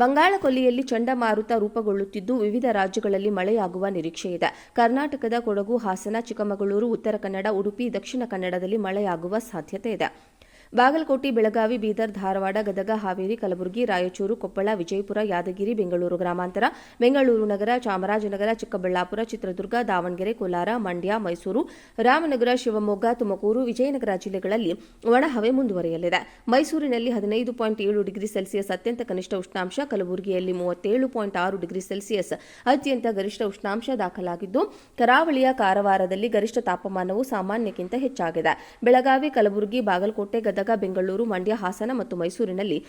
ಬಂಗಾಳ ಕೊಲ್ಲಿಯಲ್ಲಿ ಚಂಡಮಾರುತ ರೂಪುಗೊಳ್ಳುತ್ತಿದ್ದು, ವಿವಿಧ ರಾಜ್ಯಗಳಲ್ಲಿ ಮಳೆಯಾಗುವ ನಿರೀಕ್ಷೆ ಇದೆ. ಕರ್ನಾಟಕದ ಕೊಡಗು, ಹಾಸನ, ಚಿಕ್ಕಮಗಳೂರು, ಉತ್ತರ ಕನ್ನಡ, ಉಡುಪಿ, ದಕ್ಷಿಣ ಕನ್ನಡದಲ್ಲಿ ಮಳೆಯಾಗುವ ಸಾಧ್ಯತೆ ಇದೆ. ಬಾಗಲಕೋಟೆ, ಬೆಳಗಾವಿ, ಬೀದರ್, ಧಾರವಾಡ, ಗದಗ, ಹಾವೇರಿ, ಕಲಬುರಗಿ, ರಾಯಚೂರು, ಕೊಪ್ಪಳ, ವಿಜಯಪುರ, ಯಾದಗಿರಿ, ಬೆಂಗಳೂರು ಗ್ರಾಮಾಂತರ, ಬೆಂಗಳೂರು ನಗರ, ಚಾಮರಾಜನಗರ, ಚಿಕ್ಕಬಳ್ಳಾಪುರ, ಚಿತ್ರದುರ್ಗ, ದಾವಣಗೆರೆ, ಕೋಲಾರ, ಮಂಡ್ಯ, ಮೈಸೂರು, ರಾಮನಗರ, ಶಿವಮೊಗ್ಗ, ತುಮಕೂರು, ವಿಜಯನಗರ ಜಿಲ್ಲೆಗಳಲ್ಲಿ ಒಣಹವೆ ಮುಂದುವರೆಯಲಿದೆ. ಮೈಸೂರಿನಲ್ಲಿ ಹದಿನೈದು ಪಾಯಿಂಟ್ ಏಳು ಡಿಗ್ರಿ ಸೆಲ್ಸಿಯಸ್ ಅತ್ಯಂತ ಕನಿಷ್ಠ ಉಷ್ಣಾಂಶ, ಕಲಬುರಗಿಯಲ್ಲಿ ಮೂವತ್ತೇಳು ಪಾಯಿಂಟ್ ಆರು ಡಿಗ್ರಿ ಸೆಲ್ಸಿಯಸ್ ಅತ್ಯಂತ ಗರಿಷ್ಠ ಉಷ್ಣಾಂಶ ದಾಖಲಾಗಿದ್ದು, ಕರಾವಳಿಯ ಕಾರವಾರದಲ್ಲಿ ಗರಿಷ್ಠ ತಾಪಮಾನವು ಸಾಮಾನ್ಯಕ್ಕಿಂತ ಹೆಚ್ಚಾಗಿದೆ. ಬೆಳಗಾವಿ, ಕಲಬುರಗಿ, ಬಾಗಲಕೋಟೆ, ಗದಗ ಬೆಂಗಳೂರು, ಮಂಡ್ಯ, ಹಾಸನ ಮತ್ತು ಮೈಸೂರಿನಲ್ಲಿ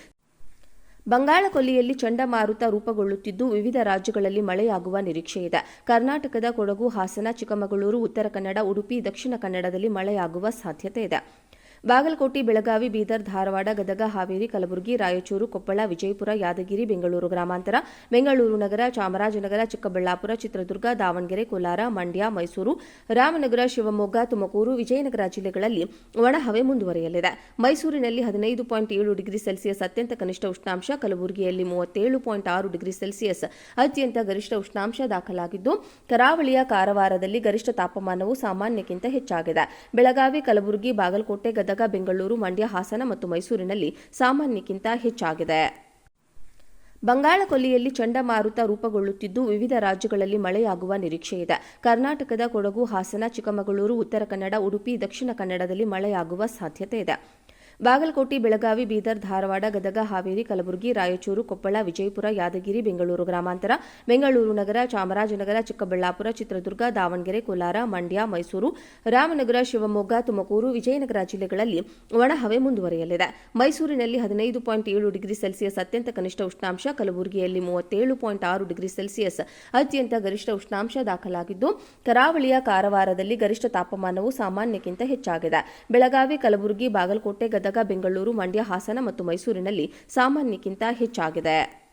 ಬಂಗಾಳಕೊಲ್ಲಿಯಲ್ಲಿ ಚಂಡಮಾರುತ ರೂಪುಗೊಳ್ಳುತ್ತಿದ್ದು, ವಿವಿಧ ರಾಜ್ಯಗಳಲ್ಲಿ ಮಳೆಯಾಗುವ ನಿರೀಕ್ಷೆ ಇದೆ. ಕರ್ನಾಟಕದ ಕೊಡಗು, ಹಾಸನ, ಚಿಕ್ಕಮಗಳೂರು, ಉತ್ತರ ಕನ್ನಡ, ಉಡುಪಿ, ದಕ್ಷಿಣ ಕನ್ನಡದಲ್ಲಿ ಮಳೆಯಾಗುವ ಸಾಧ್ಯತೆ ಇದೆ. ಬಾಗಲಕೋಟೆ, ಬೆಳಗಾವಿ, ಬೀದರ್, ಧಾರವಾಡ, ಗದಗ, ಹಾವೇರಿ, ಕಲಬುರಗಿ, ರಾಯಚೂರು, ಕೊಪ್ಪಳ, ವಿಜಯಪುರ, ಯಾದಗಿರಿ, ಬೆಂಗಳೂರು ಗ್ರಾಮಾಂತರ, ಬೆಂಗಳೂರು ನಗರ, ಚಾಮರಾಜನಗರ, ಚಿಕ್ಕಬಳ್ಳಾಪುರ, ಚಿತ್ರದುರ್ಗ, ದಾವಣಗೆರೆ, ಕೋಲಾರ, ಮಂಡ್ಯ, ಮೈಸೂರು, ರಾಮನಗರ, ಶಿವಮೊಗ್ಗ, ತುಮಕೂರು, ವಿಜಯನಗರ ಜಿಲ್ಲೆಗಳಲ್ಲಿ ಒಣಹವೆ ಮುಂದುವರೆಯಲಿದೆ. ಮೈಸೂರಿನಲ್ಲಿ ಹದಿನೈದು ಪಾಯಿಂಟ್ ಏಳು ಡಿಗ್ರಿ ಸೆಲ್ಸಿಯಸ್ ಅತ್ಯಂತ ಕನಿಷ್ಠ ಉಷ್ಣಾಂಶ, ಕಲಬುರಗಿಯಲ್ಲಿ ಮೂವತ್ತೇಳು ಪಾಯಿಂಟ್ ಆರು ಡಿಗ್ರಿ ಸೆಲ್ಸಿಯಸ್ ಅತ್ಯಂತ ಗರಿಷ್ಠ ಉಷ್ಣಾಂಶ ದಾಖಲಾಗಿದ್ದು, ಕರಾವಳಿಯ ಕಾರವಾರದಲ್ಲಿ ಗರಿಷ್ಠ ತಾಪಮಾನವು ಸಾಮಾನ್ಯಕ್ಕಿಂತ ಹೆಚ್ಚಾಗಿದೆ. ಬೆಳಗಾವಿ, ಕಲಬುರಗಿ, ಬಾಗಲಕೋಟೆ, ಗದಗ ಬೆಂಗಳೂರು, ಮಂಡ್ಯ, ಹಾಸನ ಮತ್ತು ಮೈಸೂರಿನಲ್ಲಿ ಸಾಮಾನ್ಯಕ್ಕಿಂತ ಹೆಚ್ಚಾಗಿದೆ. ಬಂಗಾಳ ಕೊಲ್ಲಿಯಲ್ಲಿ ಚಂಡಮಾರುತ ರೂಪುಗೊಳ್ಳುತ್ತಿದ್ದು, ವಿವಿಧ ರಾಜ್ಯಗಳಲ್ಲಿ ಮಳೆಯಾಗುವ ನಿರೀಕ್ಷೆ ಇದೆ. ಕರ್ನಾಟಕದ ಕೊಡಗು, ಹಾಸನ, ಚಿಕ್ಕಮಗಳೂರು, ಉತ್ತರ ಕನ್ನಡ, ಉಡುಪಿ, ದಕ್ಷಿಣ ಕನ್ನಡದಲ್ಲಿ ಮಳೆಯಾಗುವ ಸಾಧ್ಯತೆ ಇದೆ. ಬಾಗಲಕೋಟೆ ಬೆಳಗಾವಿ ಬೀದರ್ ಧಾರವಾಡ ಗದಗ ಹಾವೇರಿ ಕಲಬುರಗಿ ರಾಯಚೂರು ಕೊಪ್ಪಳ ವಿಜಯಪುರ ಯಾದಗಿರಿ ಬೆಂಗಳೂರು ಗ್ರಾಮಾಂತರ ಬೆಂಗಳೂರು ನಗರ ಚಾಮರಾಜನಗರ ಚಿಕ್ಕಬಳ್ಳಾಪುರ ಚಿತ್ರದುರ್ಗ ದಾವಣಗೆರೆ ಕೋಲಾರ ಮಂಡ್ಯ ಮೈಸೂರು ರಾಮನಗರ ಶಿವಮೊಗ್ಗ ತುಮಕೂರು ವಿಜಯನಗರ ಜಿಲ್ಲೆಗಳಲ್ಲಿ ಒಣಹವೆ ಮುಂದುವರೆಯಲಿದೆ. ಮೈಸೂರಿನಲ್ಲಿ ಹದಿನೈದು ಪಾಯಿಂಟ್ ಏಳು ಡಿಗ್ರಿ ಸೆಲ್ಸಿಯಸ್ ಅತ್ಯಂತ ಕನಿಷ್ಠ ಉಷ್ಣಾಂಶ ಕಲಬುರಗಿಯಲ್ಲಿ ಮೂವತ್ತೇಳು ಪಾಯಿಂಟ್ ಆರು ಡಿಗ್ರಿ ಸೆಲ್ಸಿಯಸ್ ಅತ್ಯಂತ ಗರಿಷ್ಠ ಉಷ್ಣಾಂಶ ದಾಖಲಾಗಿದ್ದು ಕರಾವಳಿಯ ಕಾರವಾರದಲ್ಲಿ ಗರಿಷ್ಠ ತಾಪಮಾನವು ಸಾಮಾನ್ಯಕ್ಕಿಂತ ಹೆಚ್ಚಾಗಿದೆ. ಬೆಳಗಾವಿ ಕಲಬುರಗಿ, ಬಾಗಲಕೋಟೆ, ಗದಗ, ಬೆಂಗಳೂರು, ಮಂಡ್ಯ, ಹಾಸನ ಮತ್ತು ಮೈಸೂರಿನಲ್ಲಿ ಸಾಮಾನ್ಯಕ್ಕಿಂತ ಹೆಚ್ಚಾಗಿದೆ.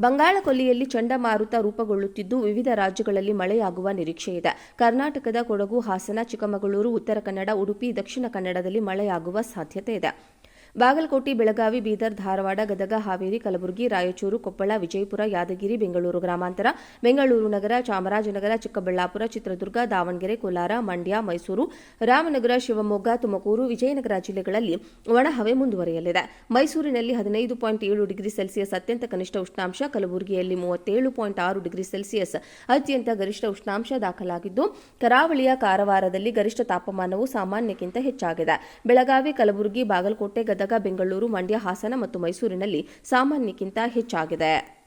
ಬಂಗಾಳಕೊಲ್ಲಿಯಲ್ಲಿ ಚಂಡಮಾರುತ ರೂಪುಗೊಳ್ಳುತ್ತಿದ್ದು ವಿವಿಧ ರಾಜ್ಯಗಳಲ್ಲಿ ಮಳೆಯಾಗುವ ನಿರೀಕ್ಷೆ ಇದೆ. ಕರ್ನಾಟಕದ ಕೊಡಗು ಹಾಸನ ಚಿಕ್ಕಮಗಳೂರು ಉತ್ತರ ಕನ್ನಡ ಉಡುಪಿ ದಕ್ಷಿಣ ಕನ್ನಡದಲ್ಲಿ ಮಳೆಯಾಗುವ ಸಾಧ್ಯತೆ ಇದೆ. ಬಾಗಲಕೋಟೆ, ಬೆಳಗಾವಿ, ಬೀದರ್, ಧಾರವಾಡ, ಗದಗ, ಹಾವೇರಿ, ಕಲಬುರಗಿ, ರಾಯಚೂರು, ಕೊಪ್ಪಳ, ವಿಜಯಪುರ, ಯಾದಗಿರಿ, ಬೆಂಗಳೂರು, ಗ್ರಾಮಾಂತರ, ಬೆಂಗಳೂರು ನಗರ, ಚಾಮರಾಜನಗರ, ಚಿಕ್ಕಬಳ್ಳಾಪುರ, ಚಿತ್ರದುರ್ಗ, ದಾವಣಗೆರೆ, ಕೋಲಾರ, ಮಂಡ್ಯ, ಮೈಸೂರು, ರಾಮನಗರ, ಶಿವಮೊಗ್ಗ, ತುಮಕೂರು, ವಿಜಯನಗರ ಜಿಲ್ಲೆಗಳಲ್ಲಿ ಒಣಹವೆ ಮುಂದುವರೆಯಲಿದೆ. ಮೈಸೂರಿನಲ್ಲಿ ಹದಿನೈದು ಪಾಯಿಂಟ್ ಏಳು ಡಿಗ್ರಿ ಸೆಲ್ಸಿಯಸ್ ಅತ್ಯಂತ ಕನಿಷ್ಠ ಉಷ್ಣಾಂಶ, ಕಲಬುರಗಿಯಲ್ಲಿ ಮೂವತ್ತೇಳು ಪಾಯಿಂಟ್ ಆರು ಡಿಗ್ರಿ ಸೆಲ್ಸಿಯಸ್ ಅತ್ಯಂತ ಗರಿಷ್ಠ ಉಷ್ಣಾಂಶ ದಾಖಲಾಗಿದ್ದು, ಕರಾವಳಿಯ ಕಾರವಾರದಲ್ಲಿ ಗರಿಷ್ಠ ತಾಪಮಾನವು ಸಾಮಾನ್ಯಕ್ಕಿಂತ ಹೆಚ್ಚಾಗಿದೆ. ಬೆಳಗಾವಿ, ಕಲಬುರಗಿ, ಬಾಗಲಕೋಟೆ, ಗದಗ ಬೆಂಗಳೂರು ಮಂಡ್ಯ ಹಾಸನ ಮತ್ತು ಮೈಸೂರಿನಲ್ಲಿ ಸಾಮಾನ್ಯಕ್ಕಿಂತ ಹೆಚ್ಚಾಗಿದೆ.